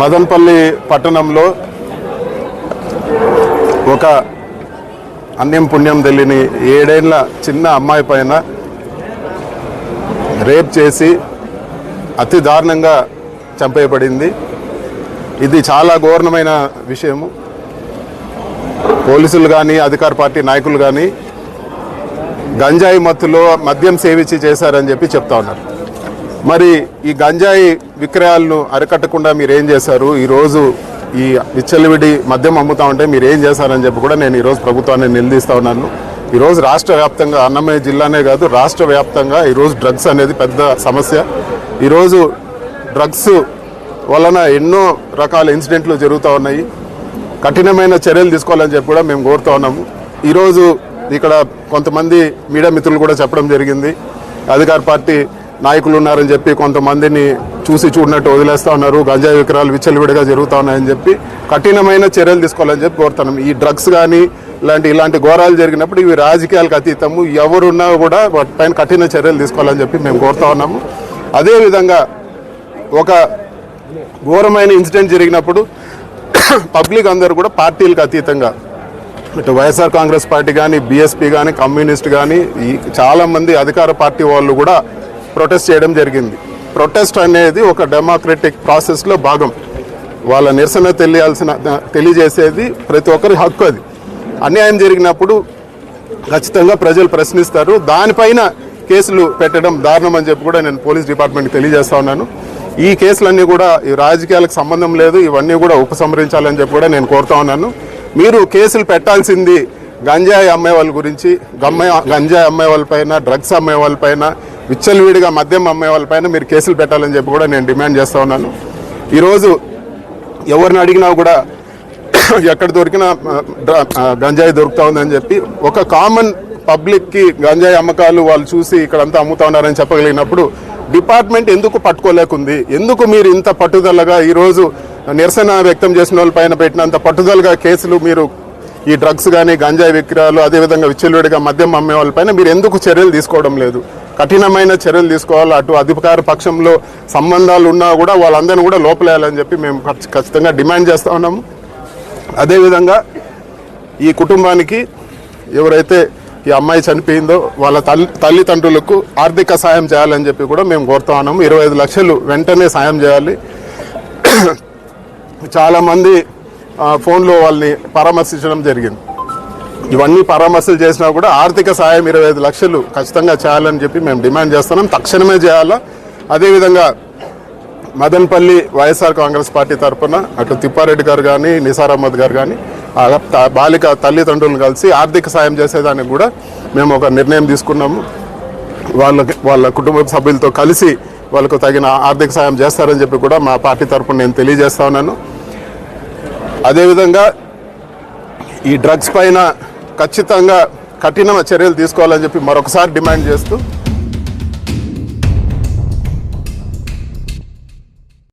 మదన్పల్లి పట్టణంలో ఒక అన్యం పుణ్యం తెలియని ఏడేళ్ళ చిన్న అమ్మాయి పైన రేప్ చేసి అతి దారుణంగా చంపేయబడింది. ఇది చాలా ఘోరమైన విషయము. పోలీసులు కానీ అధికార పార్టీ నాయకులు కానీ గంజాయి మత్తులో మద్యం సేవించి చేశారని చెప్పి చెప్తా ఉన్నారు. మరి ఈ గంజాయి విక్రయాలను అరికట్టకుండా మీరు ఏం చేశారు ఈరోజు ఈ విచ్చలవిడి మద్యం అమ్ముతా ఉంటే మీరు ఏం చేశారని చెప్పి కూడా నేను ఈరోజు ప్రభుత్వాన్ని నిలదీస్తా ఉన్నాను. ఈరోజు రాష్ట్ర వ్యాప్తంగా అన్నమయ్య జిల్లానే కాదు రాష్ట్ర వ్యాప్తంగా ఈరోజు డ్రగ్స్ అనేది పెద్ద సమస్య. ఈరోజు డ్రగ్స్ వలన ఎన్నో రకాల ఇన్సిడెంట్లు జరుగుతూ ఉన్నాయి. కఠినమైన చర్యలు తీసుకోవాలని చెప్పి కూడా మేము కోరుతూ ఉన్నాము. ఈరోజు ఇక్కడ కొంతమంది మీడియా మిత్రులు కూడా చెప్పడం జరిగింది. అధికార పార్టీ నాయకులు ఉన్నారని చెప్పి కొంతమందిని చూసి చూడనట్టు వదిలేస్తా ఉన్నారు. గంజాయి విక్రయాలు విచ్చలవిడిగా జరుగుతూ ఉన్నాయని చెప్పి కఠినమైన చర్యలు తీసుకోవాలని చెప్పి కోరుతున్నాం. ఈ డ్రగ్స్ కానీ ఇలాంటి ఇలాంటి ఘోరాలు జరిగినప్పుడు ఇవి రాజకీయాలకు అతీతము. ఎవరున్నా కూడా వాటి పైన కఠిన చర్యలు తీసుకోవాలని చెప్పి మేము కోరుతా ఉన్నాము. అదేవిధంగా ఒక ఘోరమైన ఇన్సిడెంట్ జరిగినప్పుడు పబ్లిక్ అందరూ కూడా పార్టీలకు అతీతంగా ఇటు వైఎస్ఆర్ కాంగ్రెస్ పార్టీ కానీ బీఎస్పీ కానీ కమ్యూనిస్ట్ కానీ ఈ చాలామంది అధికార పార్టీ వాళ్ళు కూడా ప్రొటెస్ట్ చేయడం జరిగింది. ప్రొటెస్ట్ అనేది ఒక డెమోక్రటిక్ ప్రాసెస్లో భాగం. వాళ్ళ నిరసన తెలియాల్సిన తెలియజేసేది ప్రతి ఒక్కరి హక్కు అది. అన్యాయం జరిగినప్పుడు ఖచ్చితంగా ప్రజలు ప్రశ్నిస్తారు. దానిపైన కేసులు పెట్టడం దారుణం అని చెప్పి కూడా నేను పోలీస్ డిపార్ట్మెంట్కి తెలియజేస్తా ఉన్నాను. ఈ కేసులన్నీ కూడా ఈ రాజకీయాలకు సంబంధం లేదు. ఇవన్నీ కూడా ఉపసంహరించాలని చెప్పి కూడా నేను కోరుతా ఉన్నాను. మీరు కేసులు పెట్టాల్సింది గంజాయి అమ్మే వాళ్ళ గురించి గమ్మాయి గంజాయి అమ్మే వాళ్ళపైన డ్రగ్స్ అమ్మే వాళ్ళపైన విచ్చలవిడిగా మద్యం అమ్మే వాళ్ళపైన మీరు కేసులు పెట్టాలని చెప్పి కూడా నేను డిమాండ్ చేస్తూ ఉన్నాను. ఈరోజు ఎవరిని అడిగినా కూడా ఎక్కడ దొరికినా డ్ర- గంజాయి దొరుకుతా ఉందని చెప్పి ఒక కామన్ పబ్లిక్కి గంజాయి అమ్మకాలు వాళ్ళు చూసి ఇక్కడంతా అమ్ముతా ఉన్నారని చెప్పగలిగినప్పుడు డిపార్ట్మెంట్ ఎందుకు పట్టుకోలేకుంది? ఎందుకు మీరు ఇంత పట్టుదలగా ఈరోజు నిరసన వ్యక్తం చేసిన వాళ్ళ పైన పెట్టినంత పట్టుదలగా కేసులు మీరు ఈ డ్రగ్స్ కానీ గంజాయి విక్రయాలు అదేవిధంగా విచ్చలవిడిగా మద్యం అమ్మే వాళ్ళపైన మీరు ఎందుకు చర్యలు తీసుకోవడం లేదు? కఠినమైన చర్యలు తీసుకోవాలి. అటు అధికార పక్షంలో సంబంధాలు ఉన్నా కూడా వాళ్ళందరినీ కూడా లోపలేయాలని చెప్పి మేము ఖచ్చి- ఖచ్చితంగా డిమాండ్ చేస్తూ ఉన్నాము. అదేవిధంగా ఈ కుటుంబానికి ఎవరైతే ఈ అమ్మాయి చనిపోయిందో వాళ్ళ తల్లి తల్లిదండ్రులకు ఆర్థిక సాయం చేయాలని చెప్పి కూడా మేము కోరుతా ఉన్నాము. ఇరవై ఐదు లక్షలు వెంటనే సాయం చేయాలి. చాలామంది ఫోన్లో వాళ్ళని పరామర్శించడం జరిగింది. ఇవన్నీ పరామర్శలు చేసినా కూడా ఆర్థిక సాయం ఇరవై ఐదు లక్షలు ఖచ్చితంగా చేయాలని చెప్పి మేము డిమాండ్ చేస్తున్నాం. తక్షణమే చేయాలా? అదేవిధంగా మదన్పల్లి వైఎస్ఆర్ కాంగ్రెస్ పార్టీ తరఫున అటు తిప్పారెడ్డి గారు కానీ నిసార్ అహ్మద్ గారు కానీ బాలిక తల్లిదండ్రులను కలిసి ఆర్థిక సాయం చేసేదానికి కూడా మేము ఒక నిర్ణయం తీసుకున్నాము. వాళ్ళకి వాళ్ళ కుటుంబ సభ్యులతో కలిసి వాళ్ళకు తగిన ఆర్థిక సాయం చేస్తారని చెప్పి కూడా మా పార్టీ తరఫున నేను తెలియజేస్తా ఉన్నాను. అదేవిధంగా ఈ డ్రగ్స్ పైన ఖచ్చితంగా కఠిన చర్యలు తీసుకోవాలని చెప్పి మరొకసారి డిమాండ్ చేస్తూ